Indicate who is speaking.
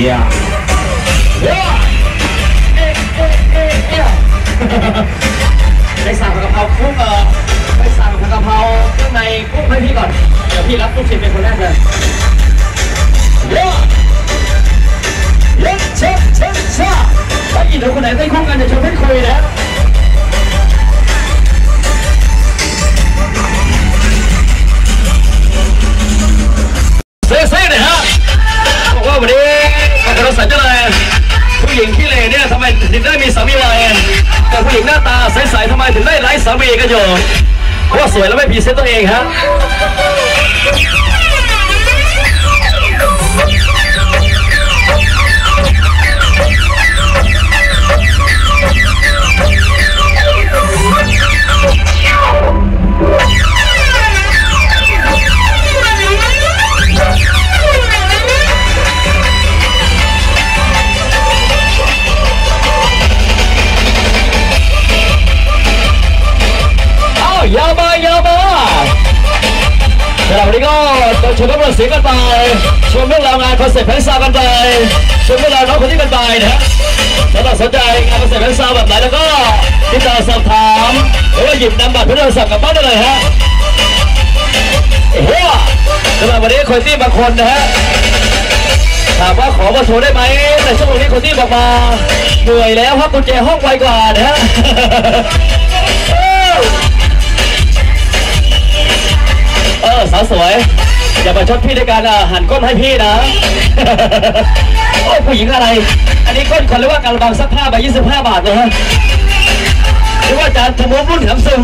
Speaker 1: Yeah. Yeah. ไปสั่งผัดกะเพราคุ้งเออไปสั่งผัดกะเพราเครื่องในคุ้งให้พี่ก่อน เดี๋ยวพี่รับลูกชิ้นเป็นคนแรกเลยเผู้หญิงที่เลเนี่ยทำไมถึงได้มีสามีลายแต่ผู้หญิงหน้าตาใสๆทำไมถึงได้ไร้สามีกันอยู่เพราะสวยแล้วไม่พรีเซนต์ตัวเองฮะ ยาวมายาวมาสำหรับวันนี้ก็ต้องชมรับเสียงกันไปชมเรื่องราวงานคอนเสิร์ตแพนซากันไปชมเรื่องราวน้องคนนี้กันไปนะฮะถ้าเราสนใจงานคอนเสิร์ตแพนซาแบบไหนแล้วก็ติดต่อสอบถามหรือว่าหยิบนำบัตรเพื่อโทรศัพท์กลับบ้านได้เลยฮะเฮ้ยสำหรับวันนี้คนที่บางคนนะฮะถามว่าขอมาโชว์ได้ไหมแต่ช่วงนี้คนที่บอกมาเหนื่อยแล้วครับกุญแจห้องไวกว่านะฮะาวสวย อย่ามาชดพี่ด้วยการอะหันก้นให้พี่นะ โอ้ยผู้หญิงอะไร อันนี้ก้นคนเรียกว่าการบังซักผ้าไป25บาทเลยฮะหรือว่าจานทะมวรุ่นแถมซึม